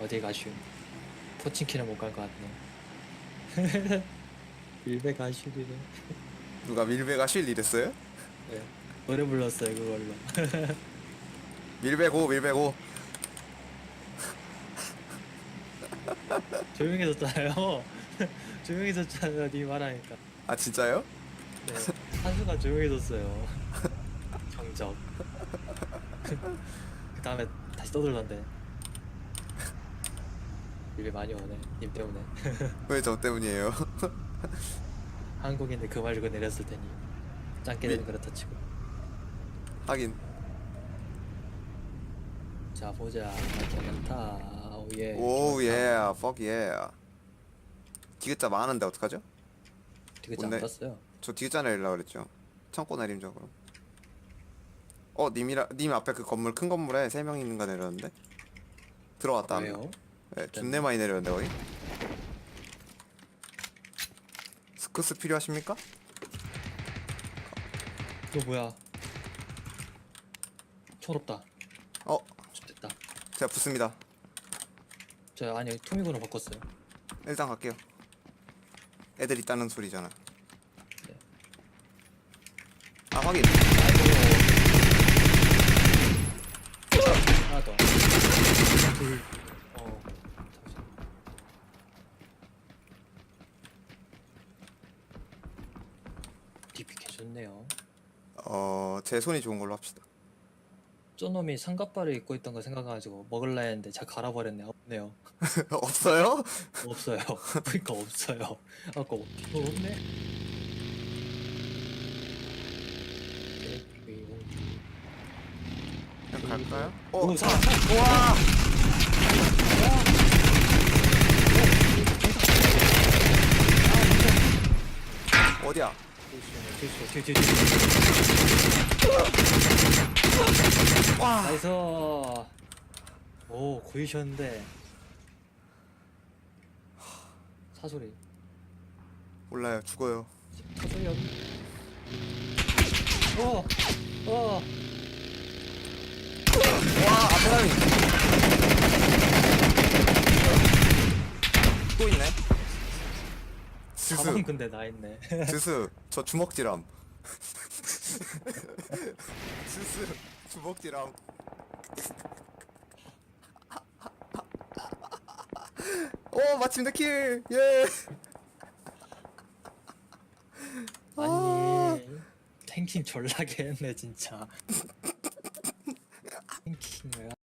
어디 가슈 포친키는 못 갈 것 같네. 밀배 가슈리네 누가 밀배가 쉴 이랬어요? 네. 노래 불렀어요 그걸로? 밀배고 밀배고. 조용히 졌잖아요. 조용히 졌잖아요 니 말하니까. 아 진짜요? 네. 한수가 조용히 졌어요. 경적. 그 다음에 다시 떠들던데 밀배 많이 오네 님 때문에. 왜 저 때문이에요? 한국인들 그말 주고 내렸을 테니 짱깨 되는 그렇다 치고. 하긴 자 보자. 괜찮다. 오예. 오우 예 fuck yeah. 디귿자 많은데 어떡하죠? 되게 잘 뭔데? 봤어요. 저 디귿자 내리려고 그랬죠. 창고 그럼. 어 님이라 님 앞에 그 건물 큰 건물에 세 명 있는 거 내렸는데? 들어왔다. 한 명. 왜요? 네, 존내 많이 내렸는데 거기. 스크스 필요하십니까? 이거 뭐야? 초롭다. 어. 좋됐다. 제가 붙습니다. 저 아니 토미곤으로 바꿨어요. 일단 갈게요. 애들 있다는 소리잖아. 네. 아 확인 하나 더. 둘. 어. 잠시만. DP 개 좋네요. 어 제 손이 좋은 걸로 합시다 쪼놈이 삼각발을 입고 있던 거 생각해가지고 먹을라 했는데 잘 갈아버렸네. 없네요. 없어요? 없어요. 그니까 없어요. 아까 어, 없네. 그냥 갈까요? 어 오, 사. 우와 어디야? 뒤에 뒤에 뒤에. 와 나이스. 오 고이셨는데. 사소리. 몰라요 죽어요 사소리 여기. 어. 어. 와 앞에 사람이 또 있네 가방 근데 나 있네. 스스 저 주먹질함 스스 주먹질함 오 마침 내 킬 예. 아니 탱킹 졸라게 했네 진짜.